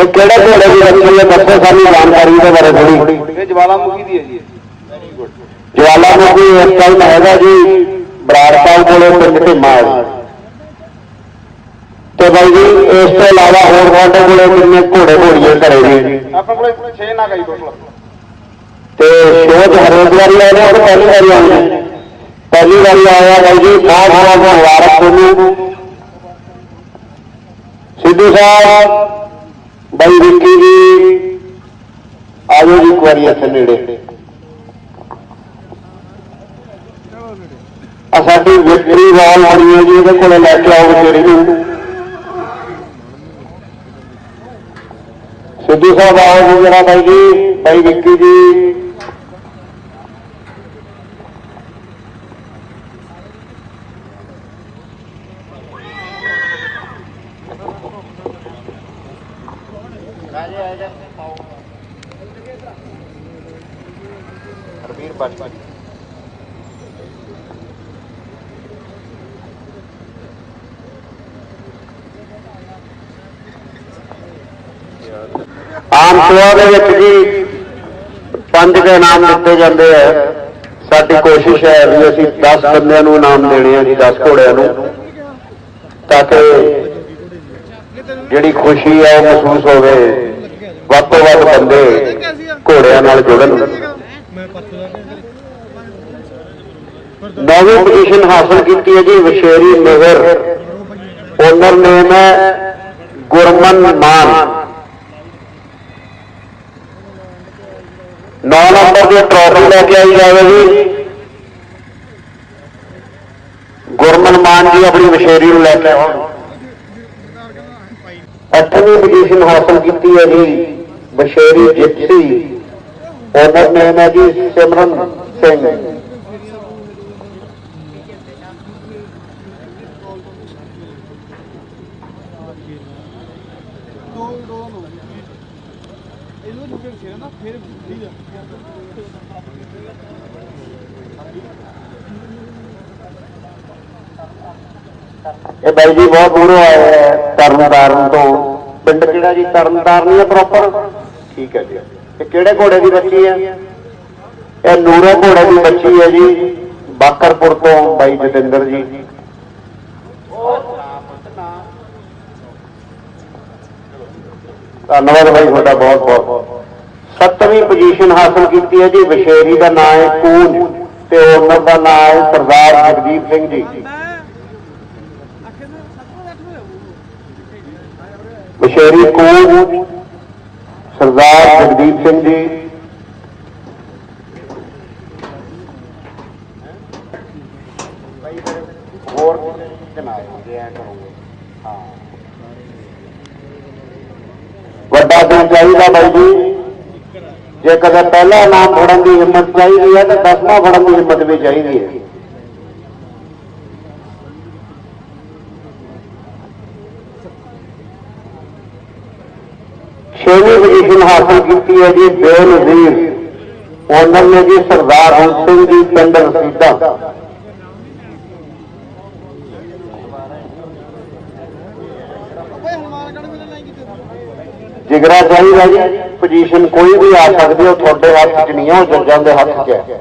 ਇਹ ਕਿਹੜੇ ਘੋੜੇ ਦੀ ਬੱਚੀ ਹੈ? ਦੱਸੋ ਸਾਨੂੰ ਜਾਣਕਾਰੀ ਦੇ ਬਾਰੇ ਥੋੜੀ ਇਹ ਜਵਾਲਾਮੁਖੀ ਦੀ ਹੈ ਜੀ ਵੈਰੀ ਗੁੱਡ ਜਵਾਲਾਮੁਖੀ ਇਸ ਟਾਈਮ ਹੈਗਾ ਜੀ ਬਰਾੜ ਸਾਹਿਬ ਕੋਲੇ ਪਿੰਡ ਢਿੱਮਾ। ਤੇ ਬਾਈ ਜੀ ਇਸ ਤੋਂ ਇਲਾਵਾ ਹੋਰ ਸਾਡੇ ਕੋਲੇ ਕਿੰਨੇ ਘੋੜੇ ਘੋੜੀਆਂ ਘਰੇ ਜੀ? ਆਪਣੇ ਕੋਲੇ 6 ਨਾ ਗਈ ਟੋਟਲ ਤੇ ਸ਼ੋਜ ਹਰੇਕ ਵਾਰੀ ਨੇ ਉਹ ਪਹਿਲੀ ਵਾਰੀ ਨੇ ਪਹਿਲੀ ਵਾਰੀ ਆਇਆ ਬਾਈ ਜੀ ਬਹੁਤ ਬਹੁਤ ਮੁਬਾਰਕ ਤੁਹਾਨੂੰ ਸਿੱਧੂ ਸਾਹਿਬ ਬਾਈ ਵਿੱਕੀ ਜੀ, ਆਜੋ ਜੀ ਇੱਕ ਵਾਰੀ ਇੱਥੇ ਨੇੜੇ। ਆ ਸਾਡੀ ਵਿਕਰੀ ਵਾਲ ਹੋਣੀ ਹੈ ਜੀ, ਇਹਦੇ ਕੋਲੇ ਲੈ ਕੇ ਆਓ ਵਿਚਾਰੀ ਨੂੰ। ਸਿੱਧੂ ਸਾਹਿਬ ਆਓ ਜੀ ਜਰਾ ਬਾਈ ਜੀ, ਬਾਈ ਵਿੱਕੀ ਜੀ। ਰਵੀਰ ਬਾਜਵਾ ਆਮ ਸੇਵਾ ਦੇ ਵਿੱਚ ਜੀ ਪੰਜ ਦੇ ਨਾਮ ਦਿੱਤੇ ਜਾਂਦੇ ਆ। ਸਾਡੀ ਕੋਸ਼ਿਸ਼ ਹੈ ਵੀ ਅਸੀਂ 10 ਬੰਦਿਆਂ ਨੂੰ ਇਨਾਮ ਦੇਣੇ ਆ ਜੀ 10 ਘੋੜਿਆਂ ਨੂੰ। ਤਾਂ ਕਿ ਜਿਹੜੀ ਖੁਸ਼ੀ ਹੈ ਉਹ ਮਹਿਸੂਸ ਹੋਵੇ। ਵੱਧ ਤੋਂ ਵੱਧ ਬੰਦੇ ਘੋੜਿਆਂ ਨਾਲ ਜੁੜਨ। ਨੌਵੀਂ ਪੋਜੀਸ਼ਨ ਹਾਸਲ ਕੀਤੀ ਹੈ ਜੀ ਵਿਸ਼ੇਰੀ ਨਗਰ। ਓਨਰ ਨੇਮ ਹੈ ਗੁਰਮਨ ਮਾਨ। 9 ਨੰਬਰ ਦੀ ਟਰਾਫੀ ਲੈ ਕੇ ਆਈ ਜਾਵੇ ਜੀ। ਗੁਰਮਨ ਮਾਨ ਜੀ ਆਪਣੀ ਵਿਸ਼ੇਰੀ ਨੂੰ ਲੈ ਕੇ ਆਉਣ। ਅੱਠਵੀਂ ਪੋਜੀਸ਼ਨ ਹਾਸਲ ਕੀਤੀ ਹੈ ਜੀ। ਵਿਸ਼ੇਰੀ ਜਿਪਸੀ ਓਨਰ ਨੇਮ ਹੈ ਜੀ ਸਿਮਰਨ ਸਿੰਘ ਦੋ ਦੋ ਹੋ ਇਹਨੂੰ ਜੁਕੇ ਛੇ ਨਾ ਫਿਰ ਠੀਕ ਆ ਇਹ ਬਾਈ ਜੀ ਬਹੁਤ ਦੂਰੋਂ ਆਏ ਹੈ ਤਰਨਤਾਰਨ ਤੋਂ ਪਿੰਡ ਕਿਹੜਾ ਜੀ ਤਰਨਤਾਰਨ ਹੀ ਹੈ ਪ੍ਰੋਪਰ ਠੀਕ ਹੈ ਜੀ ਇਹ ਕਿਹੜੇ ਘੋੜੇ ਦੀ ਬੱਚੀ ਹੈ ਇਹ ਨੂਰੇ ਘੋੜੇ ਦੀ ਬੱਚੀ ਹੈ ਜੀ, ਬਾਕਰਪੁਰ ਤੋਂ ਬਾਈ ਜਤਿੰਦਰ ਜੀ। ਧੰਨਵਾਦ ਬਾਈ ਤੁਹਾਡਾ ਬਹੁਤ ਬਹੁਤ। ਸੱਤਵੀਂ ਪੋਜੀਸ਼ਨ ਹਾਸਲ ਕੀਤੀ ਹੈ ਜੀ, ਵਿਸ਼ੇਰੀ ਦਾ ਨਾਮ ਹੈ ਕੂੰਜ ਤੇ ਓਨਰ ਦਾ ਨਾਮ ਹੈ ਸਰਦਾਰ ਜਗਦੀਪ ਸਿੰਘ ਜੀ। ਆਖੇ ਨਾ ਵਿਸ਼ੇਰੀ ਕੂੰਜ ਸਰਦਾਰ ਜਗਦੀਪ ਸਿੰਘ ਜੀ। ਹੋਰ ਜਨਾਬ ਕਰੋਗੇ। ਹਾਂ। ਵੱਡਾ ਦਿਨ ਚਾਹੀਦਾ ਬਾਈ ਜੀ। ਜੇ ਕਦੇ ਪਹਿਲਾ ਨਾਮ ਫੜਨ ਦੀ ਹਿੰਮਤ ਚਾਹੀਦੀ ਹੈ ਤਾਂ ਦਸਵਾਂ ਫੜਨ ਦੀ ਹਿੰਮਤ ਵੀ ਚਾਹੀਦੀ ਹੈ। ਛੇਵੀਂ ਪੋਜੀਸ਼ਨ ਹਾਸਲ ਕੀਤੀ ਹੈ ਜੀ ਬੇਨਜ਼ੀਰ ਓਨਰ ਨੇ ਜੀ ਸਰਦਾਰ ਹੁਣ ਸਿੰਘ ਜੀ ਪਿੰਡ ਰਸੀਦਾ। ਜਿਗਰਾ ਚਾਹੀਦਾ ਜੀ ਪੋਜੀਸ਼ਨ ਕੋਈ ਵੀ ਆ ਸਕਦੀ ਹੈ, ਉਹ ਤੁਹਾਡੇ ਹੱਥ 'ਚ ਨਹੀਂ ਹੈ, ਉਹ ਜੱਜਾਂ ਦੇ ਹੱਥ 'ਚ ਹੈ।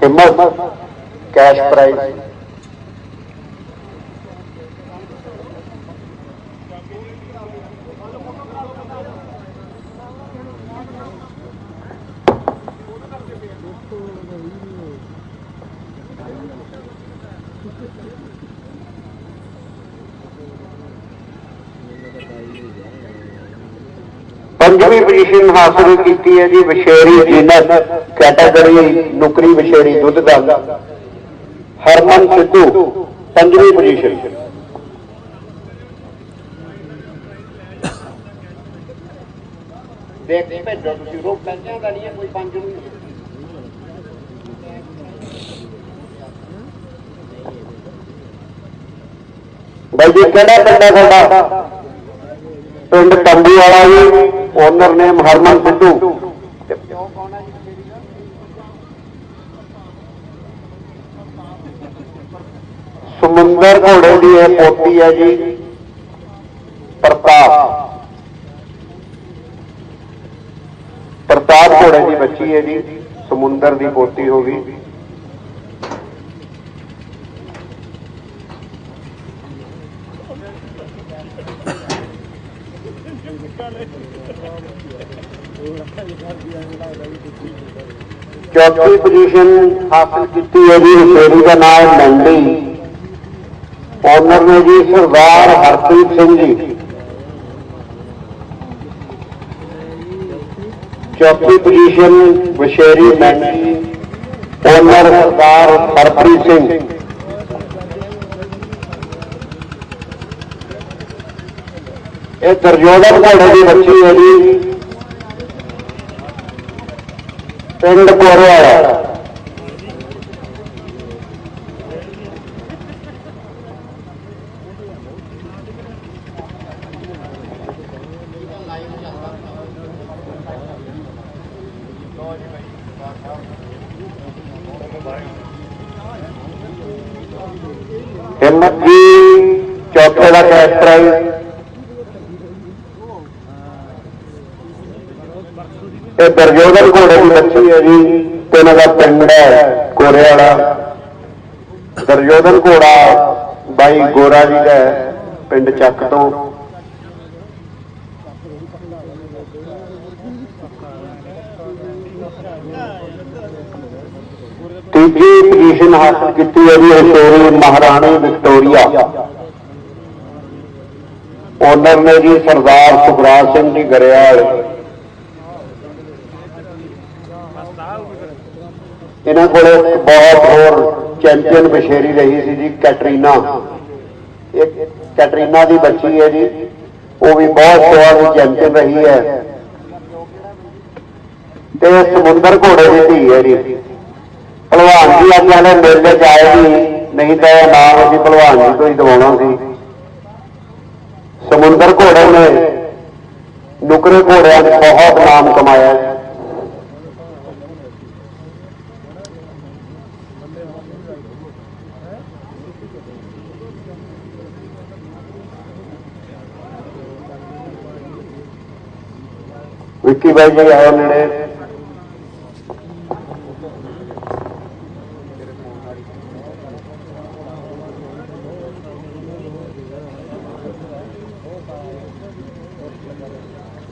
thì một cash prize Thank you. ਪੰਜਵੀਂ ਪੋਜੀਸ਼ਨ ਹਾਸਲ ਕੀਤੀ ਹੈ ਜੀ ਵਿਸ਼ੇਰੀ ਜੀਨਤ ਕੈਟਾਗਰੀ ਨੁਕਰੀ ਵਿਸ਼ੇਰੀ ਦੁੱਧ ਦਾ। ਹਰਮਨ ਸਿੱਧੂ ਪੰਜਵੀਂ ਪੋਜੀਸ਼ਨ ਦੇਖ ਭੇਜੋ ਤੁਸੀਂ ਰੋਕ ਪੈਂਚਾਂ ਦਾ ਨਹੀਂ ਕੋਈ ਪੰਜ ਨੂੰ ਬਾਈ ਜੀ ਕਿਹੜਾ ਪਿੰਡ ਹੈ ਤੁਹਾਡਾ? ਪਿੰਡ ਤੰਬੂ ਵਾਲਾ ਜੀ ਓਨਰ ਨੇਮ ਹਰਮਨ ਸਿੱਧੂ। ਕਿਉਂ ਸਮੁੰਦਰ ਘੋੜੇ ਦੀ ਇਹ ਪੋਤੀ ਹੈ ਜੀ, ਪ੍ਰਤਾਪ। ਪ੍ਰਤਾਪ ਘੋੜੇ ਦੀ ਬੱਚੀ ਹੈ ਜੀ, ਸਮੁੰਦਰ ਦੀ ਪੋਤੀ ਹੋ ਗਈ। ਚੌਥੀ ਪੋਜੀਸ਼ਨ ਹਾਸਲ ਕੀਤੀ ਹੈ ਜੀ ਸ਼ੇਰੀ ਦਾ ਨਾਮ ਹੈ ਮੰਡੀ। ਓਨਰ ਨੇ ਜੀ ਸਰਦਾਰ ਹਰਪ੍ਰੀਤ ਸਿੰਘ ਜੀ। ਚੌਥੀ ਪੋਜੀਸ਼ਨ ਵਿਸ਼ੇਰੀ ਮੰਡੀ। ਓਨਰ ਸਰਦਾਰ ਹਰਪ੍ਰੀਤ ਸਿੰਘ। ਇਹ ਦਰਜੋਧਨ ਘੋੜੇ ਦੀ ਬੱਚੀ ਹੈ ਜੀ। ਪਿੰਡ ਕੋਰਵਾਲਾ ਹਿੰਮਤ ਜੀ ਚੌਥੇ ਦਾ ਕੈਰੈਕਟਰ ਹੈ ਜੀ। ਇਹ ਦਰਜੋਧਨ ਘੋੜੇ ਦੀ ਬੱਚੀ ਹੈ ਜੀ ਤੇ ਇਹਨਾਂ ਦਾ ਪਿੰਡ ਹੈ ਕੋਰੇ ਵਾਲਾ ਦਰਜੋਧਨ ਘੋੜਾ ਬਾਈ ਗੋਰਾ ਜੀ ਦਾ ਪਿੰਡ ਚੱਕ ਤੋਂ। ਤੀਜੀ ਪੋਜੀਸ਼ਨ ਹਾਸਲ ਕੀਤੀ ਹੈ ਜੀ ਹਸ਼ੋਰੀ ਮਹਾਰਾਣੀ ਵਿਕਟੋਰੀਆ। ਓਨਰ ਨੇ ਜੀ ਸਰਦਾਰ ਸੁਖਰਾਜ ਸਿੰਘ ਜੀ ਗਰੇਵਾਲ ਇਹਨਾਂ ਕੋਲ ਇੱਕ ਬਹੁਤ ਹੋਰ ਚੈਂਪੀਅਨ ਬਸ਼ੇਰੀ ਰਹੀ ਸੀ ਜੀ, ਕੈਟਰੀਨਾ। ਇੱਕ ਕੈਟਰੀਨਾ ਦੀ ਬੱਚੀ ਹੈ ਜੀ, ਉਹ ਵੀ ਬਹੁਤ ਸੋਹਣੀ ਚੈਂਪੀਅਨ ਰਹੀ ਹੈ। ਤੇ ਸਮੁੰਦਰ ਘੋੜੇ ਦੀ ਧੀ ਹੈ ਜੀ। ਭਲਵਾਨ ਜੀ, ਅੱਜ ਵਾਲੇ ਮੇਲੇ ਚ ਆਏ ਨਹੀਂ ਨਹੀਂ ਤਾਂ ਇਹ ਨਾਮ ਅਸੀਂ ਭਲਵਾਨ ਜੀ ਤੋਂ ਹੀ ਦਵਾਉਣਾ ਸੀ। ਸਮੁੰਦਰ ਘੋੜੇ ਨੇ, ਨੁਕਰੇ ਘੋੜਿਆਂ ਨੇ ਬਹੁਤ ਨਾਮ ਕਮਾਇਆ। ਹੈ ਵਿੱਕੀ ਬਾਈ ਜੀ ਆਓ ਨੇੜੇ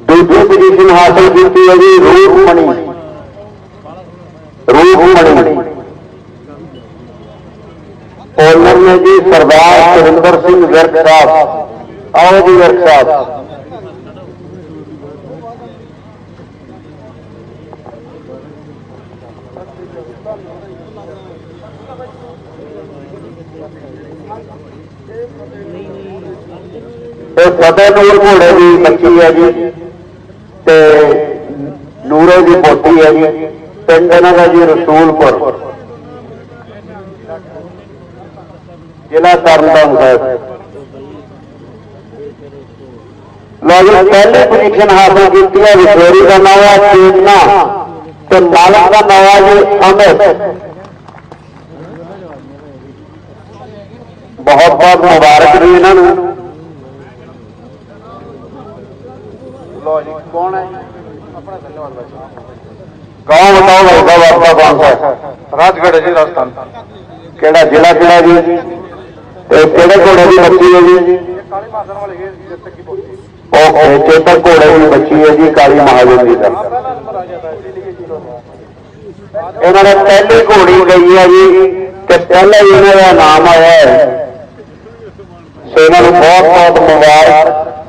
ਦੂਜੀ ਪੋਜੀਸ਼ਨ ਹਾਸਲ ਕੀਤੀ ਹੈ ਜੀ ਰੂਪਮਣੀ ਰੂਪਮਣੀ ਓਨਰ ਨੇ ਜੀ ਸਰਦਾਰ ਸੁਰਿੰਦਰ ਸਿੰਘ ਵਿਰਕ ਸਾਹਿਬ, ਆਓ ਜੀ ਵਿਰਕ ਸਾਹਿਬ। ਇਹ ਫਤਿਹ ਨੂਰ ਘੋੜੇ ਦੀ ਬੱਚੀ ਹੈ ਜੀ ਤੇ ਨੂਰੇ ਦੀ ਪੋਤੀ ਹੈ ਜੀ। ਪਿੰਡ ਇਹਨਾਂ ਦਾ ਜੀ ਰਸੂਲਪੁਰ। ਜ਼ਿਲ੍ਹਾ ਤਰਨਤਾਰਨ ਸਾਹਿਬ। ਲੋ ਜੀ, ਪਹਿਲੀ ਪੋਜੀਸ਼ਨ ਹਾਸਲ ਕੀਤੀ ਹੈ, ਵਿਸ਼ੋਰੀ ਦਾ ਨਾਮ ਹੈ ਚੇਤਨਾ। ਤੇ ਮਾਲਕ ਦਾ ਨਾਮ ਹੈ ਜੀ ਬਹੁਤ ਬਹੁਤ ਮੁਬਾਰਕ ਜੀ ਇਹਨਾਂ ਨੂੰ। ਲੋ ਜੀ ਕੌਣ ਹੈ ਆਪਣਾ ਧੰਨਵਾਦ ਬਾਈ ਕੌਣ ਬਤਾਓ ਭਾਈ ਸਾਹਿਬ ਆਪਕਾ ਕੌਣ ਹੈ? ਰਾਜਗੜ੍ਹ ਜੀ ਰਾਜਸਥਾਨ। ਕਿਹੜਾ ਜ਼ਿਲ੍ਹਾ ਕਿਹੜਾ ਜੀ? ਤੇ ਕਿਹੜੇ ਘੋੜੇ ਦੀ ਬੱਚੀ ਹੈ ਜੀ? ਕਾਲੀ ਮਾਸਨ ਵਾਲੇ ਤੱਕ ਕੀ ਬੋਲਦੀ ਉਹ ਚੇਤਕ ਘੋੜੇ ਦੀ ਬੱਚੀ ਹੈ ਜੀ ਕਾਲੀ ਮਹਾਜਨ ਦੀ ਦਾ ਪਹਿਲਾ ਨੰਬਰ ਆ ਜਾਂਦਾ ਇਸ ਲਈ ਜੀਰੋ ਇਹਨਾਂ ਨੇ ਪਹਿਲੀ ਘੋੜੀ ਗਈ ਹੈ ਜੀ, ਤੇ ਪਹਿਲਾ ਹੀ ਇਹਨਾਂ ਦਾ ਨਾਮ ਆਇਆ ਹੈ। ਸੋ ਇਹਨਾਂ ਨੂੰ ਬਹੁਤ ਬਹੁਤ ਮੁਬਾਰਕ।